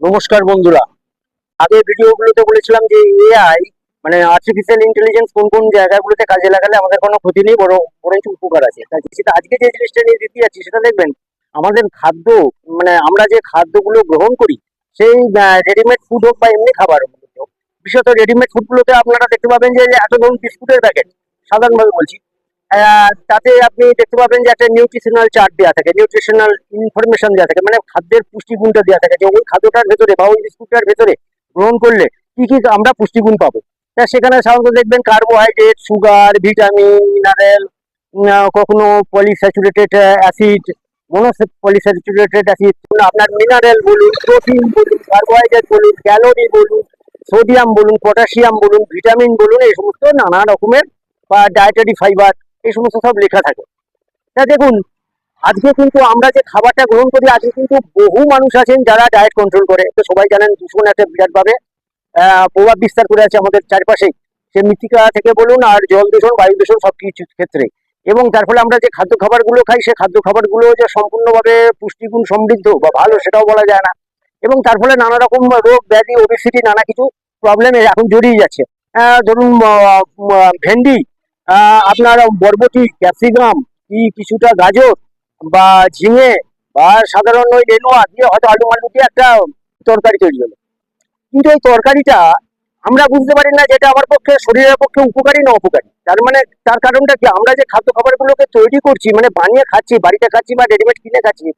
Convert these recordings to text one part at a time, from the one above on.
নমস্কার বন্ধুরা। আগের ভিডিওগুলোতে বলেছিলাম যে এআই মানে আর্টিফিশিয়াল ইন্টেলিজেন্স কোন কোন জায়গাগুলোতে কাজে লাগালে আমাদের কোনো ক্ষতি নেই বড় বরঞ্চ উপকার আছে। আজকে যে জিনিসটা নিয়ে দিতে যাচ্ছি সেটা দেখবেন, আমাদের খাদ্য মানে আমরা যে খাদ্যগুলো গ্রহণ করি, সেই রেডিমেড ফুড হোক বা এমনি খাবার হোক, বিশেষত রেডিমেড ফুডগুলোতে আপনারা দেখতে পাবেন যে এত ধরুন বিস্কুটের প্যাকেট সাধারণভাবে বলছি। তাতে আপনি দেখতে পাবেন যে একটা নিউট্রিশনাল চার্ট দেওয়া থাকে নিউট্রিশনাল ইনফরমেশন দেওয়া থাকে মানে খাদ্যের পুষ্টিগুণটা দেওয়া থাকে, যে ওই খাদ্যটার ভেতরে বা ওই বিস্কুটটার ভেতরে গ্রহণ করলে কি কি আমরা পুষ্টিগুণ পাবো। তা সেখানে সাধারণত দেখবেন কার্বোহাইড্রেট সুগার ভিটামিন মিনারেল কখনো polysaturated acid mono polysaturated acid আপনার মিনারেল বলুন প্রোটিন বলুন কার্বোহাইড্রেট বলুন ক্যালোরি বলুন সোডিয়াম বলুন পটাশিয়াম বলুন ভিটামিন বলুন, এই সমস্ত নানা রকমের, বা ডায়েটারি ফাইবার এই সমস্ত সব লেখা থাকে। তা দেখুন, আজকে কিন্তু আমরা যে খাবারটা গ্রহণ করি, আজকে কিন্তু বহু মানুষ আছেন যারা ডায়েট কন্ট্রোল করে। তো সবাই জানেন, দূষণ একটা বিরাটভাবে প্রভাব বিস্তার করে আছে আমাদের চারপাশেই সে মৃত্তিকা থেকে বলুন আর জল দূষণ, বায়ু দূষণ, সব কিছু ক্ষেত্রে। এবং তার ফলে আমরা যে খাদ্য খাবারগুলো খাই, সে খাদ্য খাবারগুলো যে সম্পূর্ণভাবে পুষ্টিগুণ সমৃদ্ধ বা ভালো সেটাও বলা যায় না। এবং তার ফলে নানা রকম রোগ, ব্যাধি ওবেসিটি নানা কিছু প্রবলেম এখন জড়িয়ে যাচ্ছে। ধরুন ভেন্ডি আপনার বরবটি, ক্যাপসিকাম, কি কিছুটা গাজর বা ঝিঙে বা সাধারণ ওই নেনুয়া দিয়ে হয়তো আলু মালু দিয়ে একটা তরকারি তৈরি হলো। কিন্তু এই তরকারিটা আমরা বুঝতে পারি না যেটা আমার পক্ষে, শরীরের পক্ষে উপকারী না অপকারী। তার মানে তার কারণটা কি? আমরা যে খাদ্য খাবারগুলোকে তৈরি করছি মানে বানিয়ে খাচ্ছি, বাড়িতে খাচ্ছি বা রেডিমেড কিনে খাচ্ছি,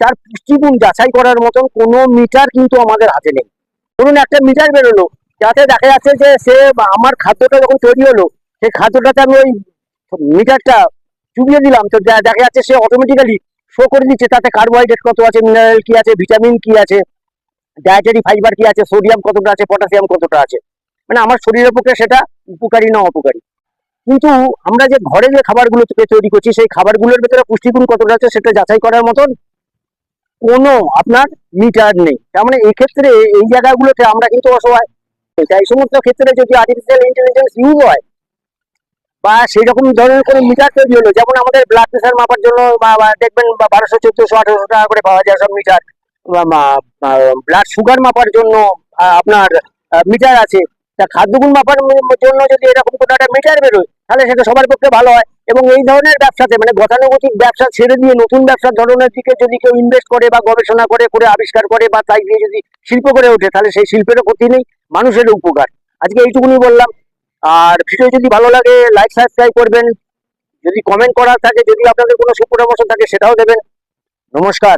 তার পুষ্টিগুণ যাচাই করার মতন কোনো মিটার কিন্তু আমাদের হাতে নেই। ধরুন একটা মিটার বেরোলো, যাতে দেখা যাচ্ছে যে সে আমার খাদ্যটা যখন তৈরি হলো সেই খাদ্যটাতে আমি ওই মিটারটা চুবিয়ে দিলাম। তো দে- দেখা যাচ্ছে সে অটোমেটিক্যালি শো করে দিচ্ছে তাতে কার্বোহাইড্রেট কত আছে মিনারেল কি আছে ভিটামিন কি আছে ডায়েটারি ফাইবার কি আছে সোডিয়াম কতটা আছে পটাশিয়াম কতটা আছে। মানে আমার শরীরের পক্ষে সেটা উপকারী না অপকারী। কিন্তু আমরা যে ঘরে যে খাবারগুলো তৈরি করছি, সেই খাবারগুলোর ভেতরে পুষ্টিগুণ কতটা আছে, সেটা যাচাই করার মতন কোনো আপনার মিটার নেই। তার মানে এক্ষেত্রে এই জায়গাগুলোতে আমরা কিন্তু অসহায়। এই সমস্ত ক্ষেত্রে যদি আর্টিফিশিয়াল ইন্টেলিজেন্স ইউজ হয় বা সেই রকম ধরনের কোনো মিটার তৈরি হলো? যেমন আমাদের ব্লাড প্রেশার মাপার জন্য দেখবেন বারোশো, চোদ্দশো, আঠারোশো টাকা করে পাওয়া যায় সব মিটার ব্লাড সুগার মাপার জন্য আপনার মিটার আছে। তা খাদ্যগুণ মাপার জন্য যদি এরকম কোনো একটা মিটার বেরোয়, তাহলে সেটা সবার পক্ষে ভালো হয়। এবং এই ধরনের ব্যবসাতে মানে গতানুগতিক ব্যবসা ছেড়ে দিয়ে নতুন ব্যবসার ধরনের দিকে যদি কেউ ইনভেস্ট করে বা গবেষণা করে করে আবিষ্কার করে বা তাই দিয়ে যদি শিল্প করে ওঠে, তাহলে সেই শিল্পেরও ক্ষতি নেই মানুষের উপকার। আজকে এইটুকুনি বললাম। আর ভিডিও যদি ভালো লাগে লাইক সাবস্ক্রাইব করবেন। যদি কমেন্ট করার থাকে, যদি আপনাদের কোনো সুপরামর্শ থাকে, সেটাও দেবেন। নমস্কার।